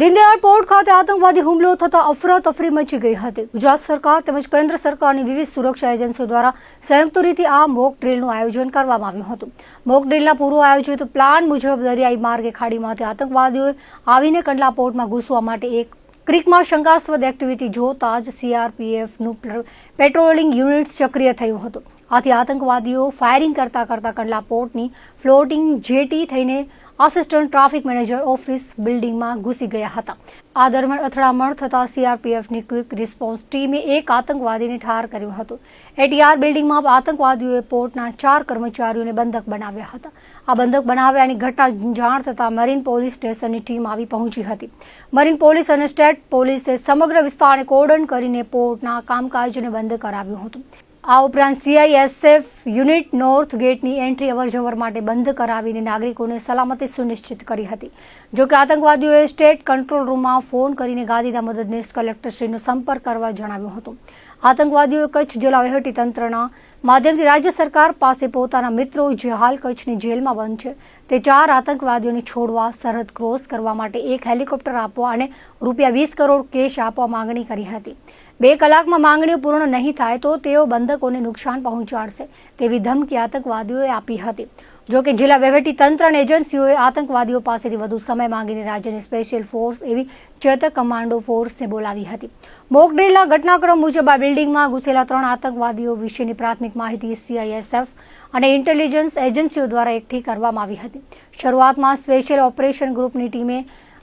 Deendayal port ખાતે આતંકવાદી હુમલો થતા અફરાતફરી મચી ગઈ હતી. ગુજરાત સરકાર તેમજ કેન્દ્ર સરકારની વિવિધ સુરક્ષા એજન્સીઓ દ્વારા સંયુક્ત રીતે આ મોક ડ્રીલનું આયોજન કરવામાં આવ્યું હતું. મોક ડ્રીલના પૂર્વ આયોજિત પ્લાન મુજબ દરિયાઈ માર્ગે ખાડીમાંથી આતંકવાદીઓએ આવીને કંડલા પોર્ટમાં ઘૂસવા માટે એક ક્રિકમાં શંકાસ્પદ એક્ટિવિટી જોતા જ સીઆરપીએફનું પેટ્રોલિંગ યુનિટ સક્રિય થયું હતું. આથી આતંકવાદીઓ ફાયરિંગ કરતા કરતા કંડલા પોર્ટની ફ્લોટિંગ જેટી થઈને આસિસ્ટન્ટ ટ્રાફિક મેનેજર ઓફિસ બિલ્ડિંગમાં ઘૂસી ગયા હતા. આ દરમિયાન અથડામણ થતા સીઆરપીએફની ક્વિક રિસ્પોન્સ ટીમે એક આતંકવાદીને ઠાર કર્યો હતો. એટીઆર બિલ્ડિંગમાં આતંકવાદીઓએ પોર્ટના ચાર કર્મચારીઓને બંધક બનાવ્યા હતા. આ બંધક બનાવ્યાની ઘટના જાણ થતાં મરીન પોલીસ સ્ટેશનની ટીમ આવી પહોંચી હતી. મરીન પોલીસ અને સ્ટેટ પોલીસે સમગ્ર વિસ્તારને કોર્ડન કરીને પોર્ટના કામકાજને બંધ કરાવ્યું હતું. આ ઉપરાંત સીઆઈએસએફ યુનિટ નોર્થ ગેટની એન્ટ્રી અવરજવર માટે બંધ કરાવીને નાગરિકોને સલામતી સુનિશ્ચિત કરી હતી. જો કે આતંકવાદીઓએ સ્ટેટ કંટ્રોલ રૂમમાં ફોન કરીને ગાંધીના મદદનીશ કલેક્ટરશ્રીનો સંપર્ક કરવા જણાવ્યું હતું. આતંકવાદીઓએ કચ્છ જિલ્લા વહીવટીતંત્રના માધ્યમથી રાજ્ય સરકાર પાસે પોતાના મિત્રો જે હાલ કચ્છની જેલમાં બંધ છે, તે ચાર આતંકવાદીઓને છોડવા સરહદ ક્રોસ કરવા માટે એક હેલિકોપ્ટર આપવા અને રૂપિયા વીસ કરોડ કેશ આપવા માંગણી કરી હતી. બે કલાકમાં માંગણીઓ પૂર્ણ નહીં થાય તો તેઓ બંધકોને નુકસાન પહોંચાડશે તેવી ધમકી આતંકવાદીઓએ આપી હતી. જો કે જિલ્લા વહીવટી તંત્ર અને એજન્સીઓએ આતંકવાદીઓ પાસેથી વધુ સમય માંગીને રાજ્યની સ્પેશિયલ ફોર્સ એવી ચેતક કમાન્ડો ફોર્સને બોલાવી હતી. મોકડ્રીલના ઘટનાક્રમ મુજબ આ બિલ્ડિંગમાં ઘૂસેલા ત્રણ આતંકવાદીઓ વિશેની પ્રાથમિક માહિતી સીઆઈએસએફ અને ઇન્ટેલિજન્સ એજન્સીઓ દ્વારા એકઠી કરવામાં આવી હતી. શરૂઆતમાં સ્પેશિયલ ઓપરેશન ગ્રુપની ટીમે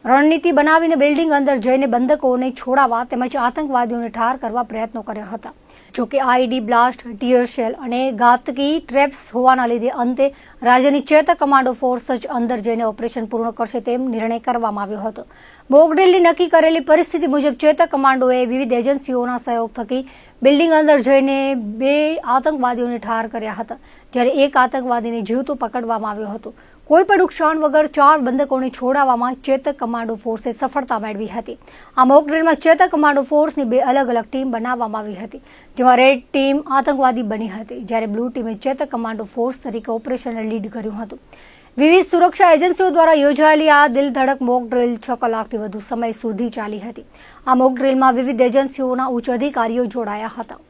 રણનીતિ બનાવીને બિલ્ડિંગ અંદર જઈને બંધકોને છોડાવવા તેમજ આતંકવાદીઓને ઠાર કરવા પ્રયત્નો કર્યા હતા. જોકે આઈડી બ્લાસ્ટ, ટીયર અને ઘાતકી ટ્રેપ્સ હોવાના લીધે અંતે રાજ્યની ચેતક કમાન્ડો ફોર્સ જ અંદર જઈને ઓપરેશન પૂર્ણ કરશે તેમ નિર્ણય કરવામાં આવ્યો હતો. બોગડેલની નક્કી કરેલી પરિસ્થિતિ મુજબ ચેતક કમાન્ડોએ વિવિધ એજન્સીઓના સહયોગ થકી બિલ્ડિંગ અંદર જઈને બે આતંકવાદીઓને ઠાર કર્યા હતા, જ્યારે એક આતંકવાદીને જીવતો પકડવામાં આવ્યો હતો. કોઈ પણ નુકસાન વગર ચાર બંધકોને છોડાવવામાં ચેતક કમાન્ડો ફોર્સે સફળતા મેળવી હતી. આ મોકડ્રીલમાં ચેતક કમાન્ડો ફોર્સની બે અલગ અલગ ટીમ બનાવવામાં આવી હતી. જેમાં રેડ ટીમ આતંકવાદી બની હતી, જ્યારે બ્લુ ટીમે ચેતક કમાન્ડો ફોર્સ તરીકે ઓપરેશનને લીડ કર્યું હતું. વિવિધ સુરક્ષા એજન્સીઓ દ્વારા યોજાયેલી આ દિલધડક મોક ડ્રીલ છ કલાકથી વધુ સમય સુધી ચાલી હતી. આ મોક ડ્રીલમાં વિવિધ એજન્સીઓના ઉચ્ચ અધિકારીઓ જોડાયા હતા.